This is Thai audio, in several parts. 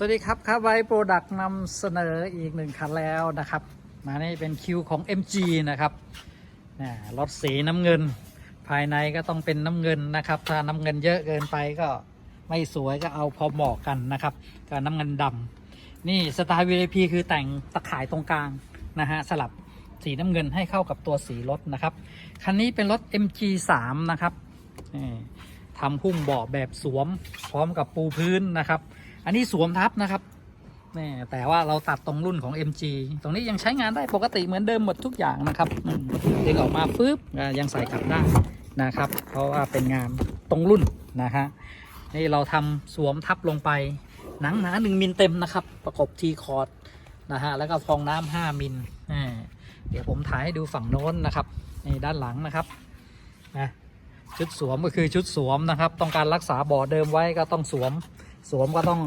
สวัสดีครับครับไวโปรดักต์นำเสนออีกหนึ่งคันแล้วนะครับ มานี่เป็นคิวของ MG นะครับนะรถสีน้ำเงิน ภายในก็ต้องเป็นน้ำเงินนะครับ ถ้าน้ำเงินเยอะเกินไปก็ไม่สวยก็เอาพอเหมาะกันนะครับก็น้ำเงินดำนี่สไตล์ VIP คือแต่งตะข่ายตรงกลางนะฮะสลับสีน้ำเงินให้เข้ากับตัวสีรถนะครับ คันนี้เป็นรถ MG3 นะครับนี่ทำพุ่มเบาะแบบสวมพร้อมกับปูพื้นนะครับ อันนี้สวมทับนะครับนี่แต่ว่าเราตัดตรงรุ่นของ MG ตรงนี้ยังใช้งานได้ปกติเหมือนเดิมหมดทุกอย่างนะครับดึงออกมาปุ๊บยังใส่กลับได้นะครับ เพราะว่าเป็นงานตรงรุ่นนะฮะนี่เราทำสวมทับลงไป หนังหนาหนึ่งมิลเต็มนะครับ ประกบทีคอร์ดนะฮะแล้วก็ฟองน้ำห้ามิลอ่เดี๋ยวผมถ่ายให้ดูฝั่งโน้นนะครับนี่ด้านหลังนะครับนะ ชุดสวมก็คือชุดสวมนะครับ ต้องการรักษาบ่อเดิมไว้ก็ต้องสวม สวมก็ต้อง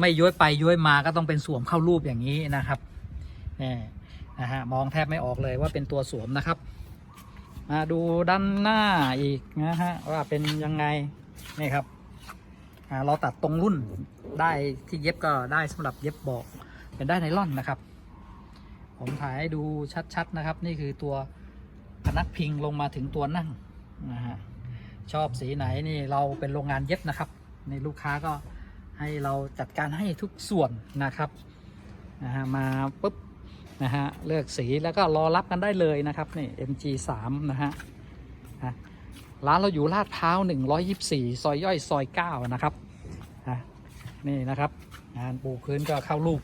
ไม่ย้วยไปย้วยมาก็ต้องเป็นสวมเข้ารูปอย่างนี้นะครับนี่นะฮะมองแทบไม่ออกเลยว่าเป็นตัวสวมนะครับ มาดูด้านหน้าอีกนะฮะว่าเป็นยังไงนี่ครับเราตัดตรงรุ่นได้ที่เย็บก็ได้สำหรับเย็บเบอกเป็นได้ไนล่อนนะครับ ผมถ่ายให้ดูชัดๆนะครับ นี่คือตัวพนักพิงลงมาถึงตัวนั่ง นะฮะชอบสีไหนนี่เราเป็นโรงงานเย็บนะครับในลูกค้าก็ให้เราจัดการให้ทุกส่วนนะครับนะฮะมาปุ๊บนะฮะเลือกสีแล้วก็รอรับกันได้เลยนะครับนี่ MG3 นะฮะร้านเราอยู่ลาดพร้าว 124 ซอยย่อยซอย 9 นะครับนะนี่นะครับงานปูพื้นก็เข้ารูป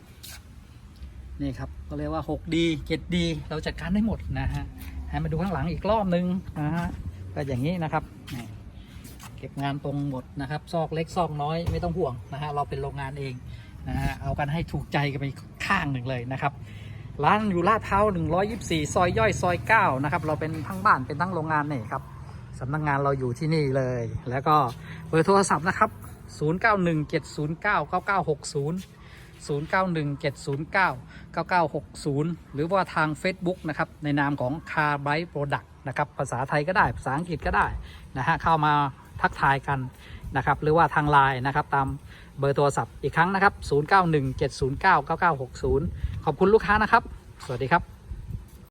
นี่ครับก็เรียกว่า 6D 7D เราจัดการได้หมดนะฮะให้มาดูข้างหลังอีกรอบนึงนะฮะ ก็อย่างนี้นะครับเก็บงานตรงหมดนะครับ ซอกเล็กซอกน้อยไม่ต้องห่วงนะฮะเราเป็นโรงงานเองนะฮะเอากันให้ถูกใจกันไปข้างหนึ่งเลยนะครับร้านอยู่ลาดพร้า124 ซอยย่อยซอย9นะครับเราเป็นทั้งบ้านเป็นทั้งโรงงานนี่ครับสำนักงงานเราอยู่ที่นี่เลย แล้วก็เบอร์โทรศัพท์นะครับ 0917099960 0917099960 หรือว่าทาง Facebook นะครับ ในนามของ Car Bike Product นะครับ ภาษาไทยก็ได้ ภาษาอังกฤษก็ได้นะฮะ เข้ามาทักทายกันนะครับ หรือว่าทางไลน์นะครับ ตามเบอร์โทรศัพท์อีกครั้งนะครับ 0917099960 ขอบคุณลูกค้านะครับ สวัสดีครับ